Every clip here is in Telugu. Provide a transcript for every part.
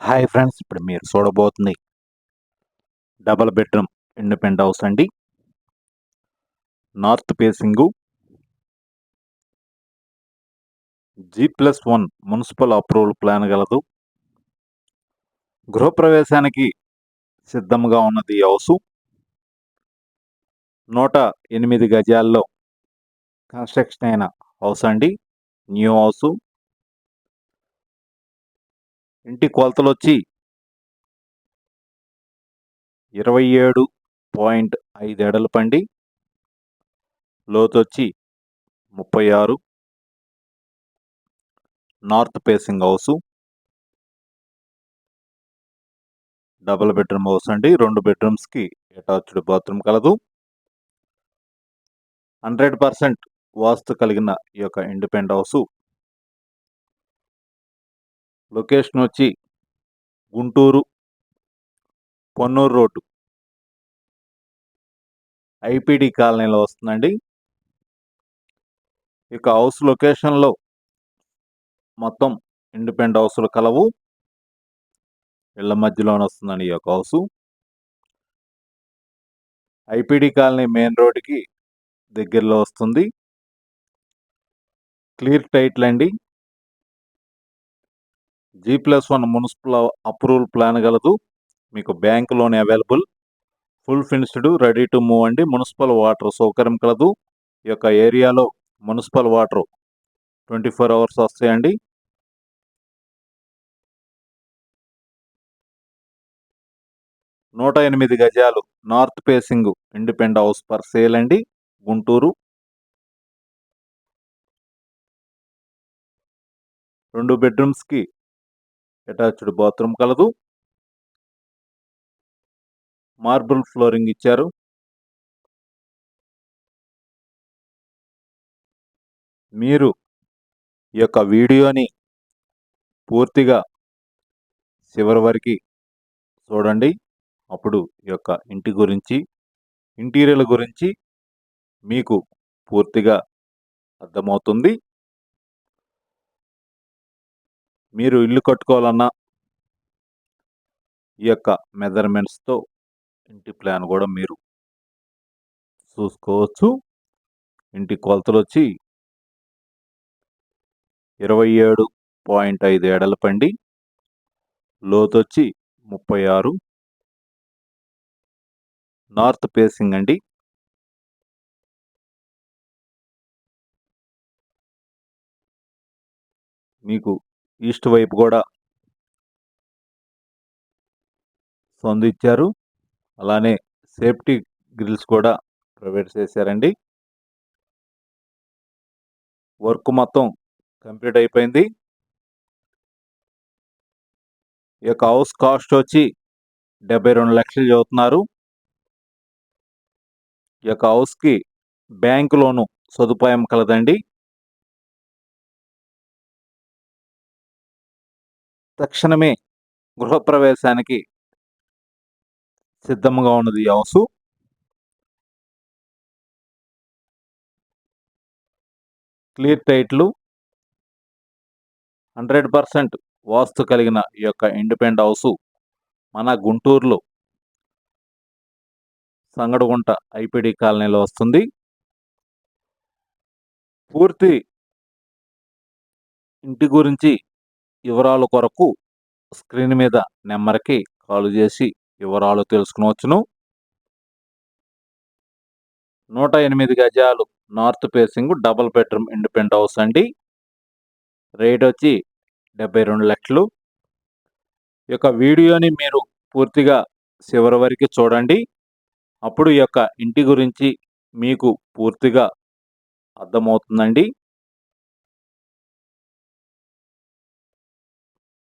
హాయ్ ఫ్రెండ్స్ ఇప్పుడు మీరు చూడబోతుంది డబల్ బెడ్రూమ్ ఇండిపెండ్ హౌస్ అండి. North facing G plus one municipal approval plan గలదు. గృహప్రవేశానికి సిద్ధంగా ఉన్నది ఈ హౌసు. నూట ఎనిమిది గజాల్లో కన్స్ట్రక్షన్ అయిన హౌస్ అండి. New house. ఇంటి కొలతలు వచ్చి ఇరవై ఏడు పాయింట్ ఐదు ఎడలు పండి లోతు వచ్చి ముప్పై ఆరు north facing house. Double bedroom house అండి. రెండు బెడ్రూమ్స్కి అటాచ్డ్ బాత్రూమ్ కలదు. హండ్రెడ్ పర్సెంట్ వాస్తు కలిగిన ఈ యొక్క ఇండిపెండ్ హౌసు లొకేషన్ వచ్చి గుంటూరు పొన్నూరు రోడ్డు. ఐపీడీ కాలనీలో వస్తుందండి. ఇక హౌస్ లొకేషన్లో మొత్తం ఇండిపెండెంట్ హౌస్లు కలవు. ఇళ్ళ మధ్యలోనే వస్తుందండి ఈ యొక్క హౌసు. ఐపీడీ కాలనీ మెయిన్ రోడ్డుకి దగ్గరలో వస్తుంది. క్లియర్ టైటిల్ అండి G plus one municipal approval plan గలదు. మీకు bank loan available. Full finished ready to move అండి. మున్సిపల్ వాటర్ సౌకర్యం కలదు. ఈ యొక్క ఏరియాలో municipal water twenty four hours వస్తాయండి. నూట ఎనిమిది గజాలు north facing independent house per sale అండి. గుంటూరు. రెండు బెడ్రూమ్స్కి అటాచ్డ్ బాత్రూమ్ కలదు. మార్బుల్ ఫ్లోరింగ్ ఇచ్చారు. మీరు ఈ యొక్క వీడియోని పూర్తిగా చివరి వరకు చూడండి. అప్పుడు ఈ యొక్క ఇంటి గురించి ఇంటీరియర్ గురించి మీకు పూర్తిగా అర్థమవుతుంది. మీరు ఇల్లు కట్టుకోవాలన్నా ఈ యొక్క మెజర్మెంట్స్తో ఇంటి ప్లాన్ కూడా మీరు చూసుకోవచ్చు. ఇంటి కొలతలు వచ్చి ఇరవై ఏడు పాయింట్ ఐదు ఏడల పండి లోతు వచ్చి ముప్పై ఆరు. నార్త్ ఫేసింగ్ అండి. మీకు ఈస్ట్ వైపు కూడా సొంత ఇచ్చారు. అలానే సేఫ్టీ గ్రిల్స్ కూడా ప్రొవైడ్ చేశారండి. వర్క్ మొత్తం కంప్లీట్ అయిపోయింది. ఈ యొక్క హౌస్ కాస్ట్ వచ్చి డెబ్బై రెండు లక్షలు చదువుతున్నారు ఈ యొక్క హౌస్కి బ్యాంక్ లోను సదుపాయం కలదండి. తక్షణమే గృహప్రవేశానికి సిద్ధంగా ఉన్నది ఈ హౌసు క్లియర్ టైట్లు. హండ్రెడ్ పర్సెంట్ వాస్తు కలిగిన ఈ యొక్క ఇండిపెండ్ హౌసు మన గుంటూరులో సంగడగుంట ఐపీడీ కాలనీలో వస్తుంది. పూర్తి ఇంటి గురించి వివరాల కొరకు స్క్రీన్ మీద నెంబర్కి కాల్ చేసి వివరాలు తెలుసుకునవచ్చును. నూట ఎనిమిది గజాలు north facing double bedroom independent house అండి. రేట్ వచ్చి డెబ్బై రెండు లక్షలు. ఈ యొక్క వీడియోని మీరు పూర్తిగా చివరి వరకు చూడండి. అప్పుడు ఈ యొక్క ఇంటి గురించి మీకు పూర్తిగా అర్థమవుతుందండి.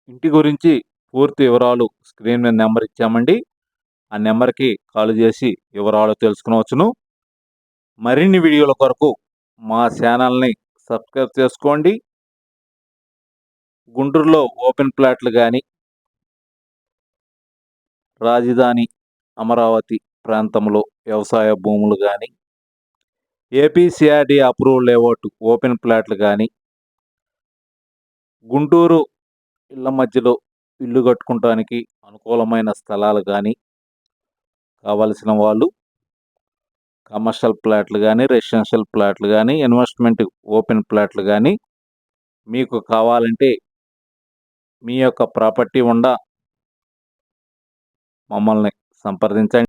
ఇంటి గురించి పూర్తి వివరాలు స్క్రీన్ మీద నెంబర్ ఇచ్చామండి. ఆ నెంబర్కి కాల్ చేసి వివరాలు తెలుసుకునవచ్చును. మరిన్ని వీడియోల కొరకు మా ఛానల్ని సబ్స్క్రైబ్ చేసుకోండి. గుంటూరులో ఓపెన్ ప్లాట్లు కానీ రాజధాని అమరావతి ప్రాంతంలో వ్యవసాయ భూములు కానీ ఏపీసీఆర్డీ అప్రూవల్ లేఅవుట్ ఓపెన్ ప్లాట్లు కానీ గుంటూరు ఇళ్ళ మధ్యలో ఇల్లు కట్టుకోవటానికి అనుకూలమైన స్థలాలు కానీ కావలసిన వాళ్ళు కమర్షియల్ ప్లాట్లు కానీ రెసిడెన్షియల్ ప్లాట్లు కానీ ఇన్వెస్ట్మెంట్ ఓపెన్ ప్లాట్లు కానీ మీకు కావాలంటే మీ యొక్క ప్రాపర్టీ ఉండ మమ్మల్ని సంప్రదించండి.